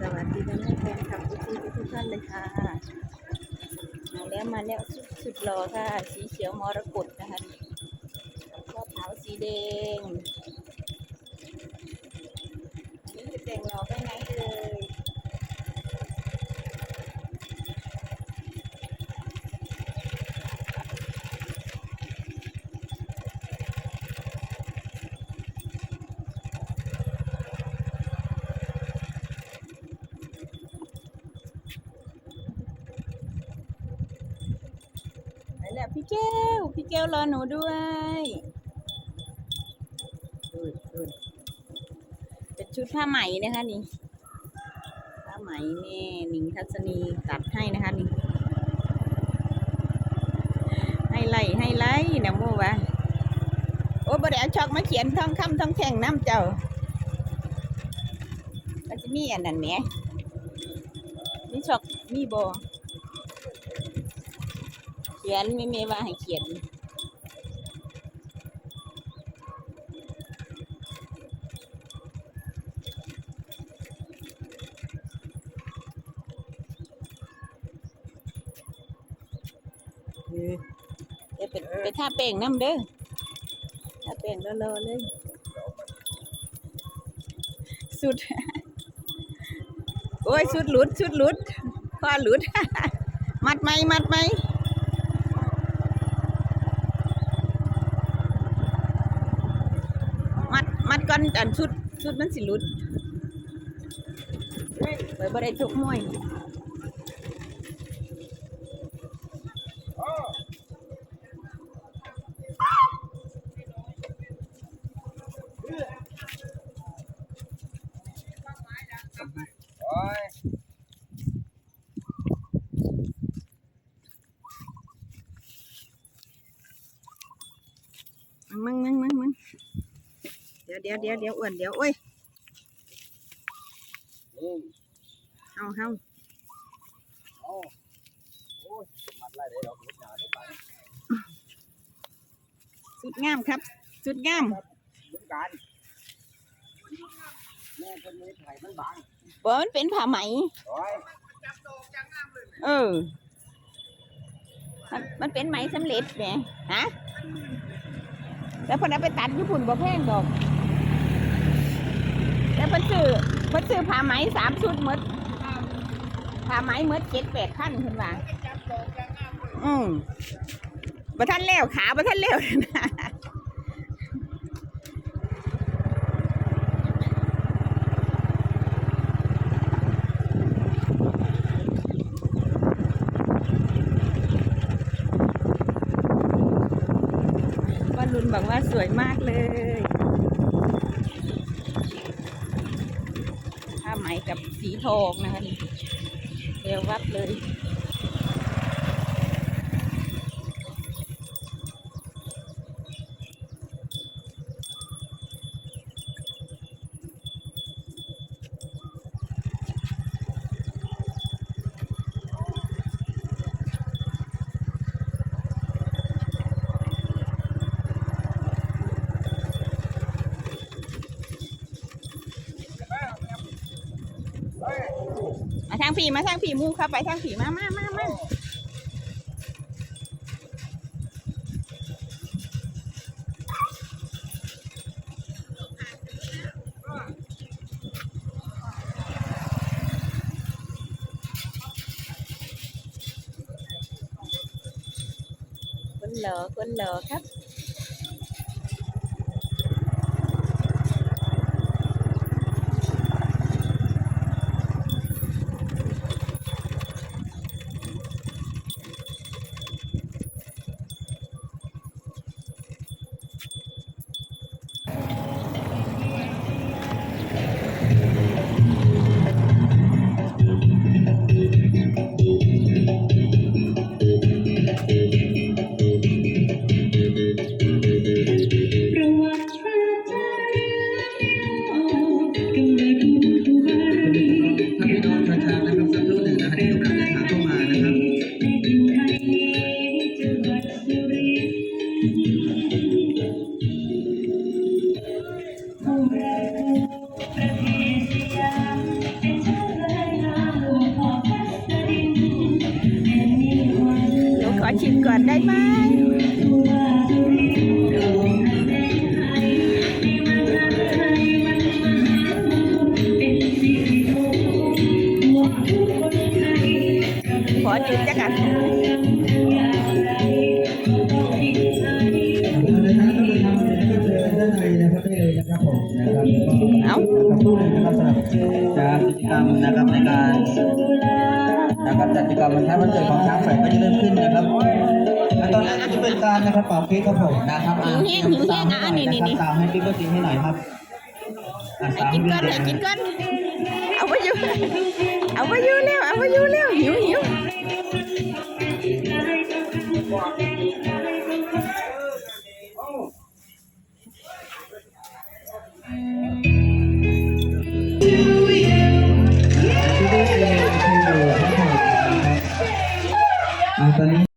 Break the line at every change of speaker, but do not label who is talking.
สวัสดีทุกท่านคลับทุกทีทุกท่านเลยค่ะ มาแล้วมาแล้วสุดหล่อค่ะ สีเขียวมรกตนะคะข้อเท้าสีแดงนี่คือแดงรค่ะ แล้วพี่แก้ว พี่แก้วรอหนูด้วยดูดูเป็นชุดผ้าไหมนะคะนี่ผ้าไหมนี่หนิงทัศนีตัดให้นะคะนี่ให้ไล่ให้ไล่นะโมวะโอ้บ่ได้เอาช็อกมาเขียนท่องคำท่องแข่งน้ำเจ้ามันจะมีอันนั้นไหมมีช็อกมีบอ ขียนไม่ไม่ว่าให้เขียนเออเดี๋ยวไปไปท่าแป้งน้ำเด้อท่าแป้งรอๆเลยสุด โอ้ยสุดหลุดสุดหลุดข้อหลุด มัดไหมมัดไหม มัดมัด ก่อนอันชุดชุดมันสิหลุดไว้บ่ได้ชกมวย
โอ้ย
มึงมึงมึงมึง ดี๋ยวเดี๋ยวเดี๋ยวเดี๋ยวอ้วนเดี๋ยวโอ้ย
นี่
เฮาเฮา
เอาโอ้ยมัดไล่ได้ดอกลูกหนาได้ไป
สุดงามครับ สุดงาม
เหมือนกันแม่คนนี้ไผ่มันบาง
บ่มันเป็นผ้าไหม
โอ้ย
เออมันมันเป็นไหมสำเร็จแหมฮะ แล้วเพนเอาไปตัดญี่ปุ่นบ่แพงดอกแล้ว เพิ่นซื้อเพิ่นซื้อผ้าไหมสามชุดหมดผ้าไหมหมดเจ็ดแปดพันเพิ่นว่าอืมบ่ทันแล้วขาบ่ทันแล้วนะว่ารุนบอกว่าสวยมากเลยผ้าไหม กับสีทองนะคะเรียววัดเลย ทางผีมาทางผีมูเข้าไปทางผีมามามามาคนเหลอคนเหลอครับ อชิมจักกัน
เดินทางก็เดินทางเดินก็เดินด้านในนะครับได้เอาขอบคุณนะครับสำหรับจากกิจกรรมนะครับในการนะครับจัดกิจกรรมวันคล้ายวันเกิดของช้างแฝดก็จะเริ่มขึ้นนะครับและตอนนี้ก็จะเป็นการนะครับเป่าเค้กครับผมนะครับอะ
หิวแห้งหิวแห้งอะนี่นี่นี่
ตามให้พี่ก็กินให้หน่อยครับ
กินก่อนให้กินก่อนเอาไปอยู่เอาไปอยู่แล้วเอาไปอยู่แล้วหิวหิว
ตอนนี้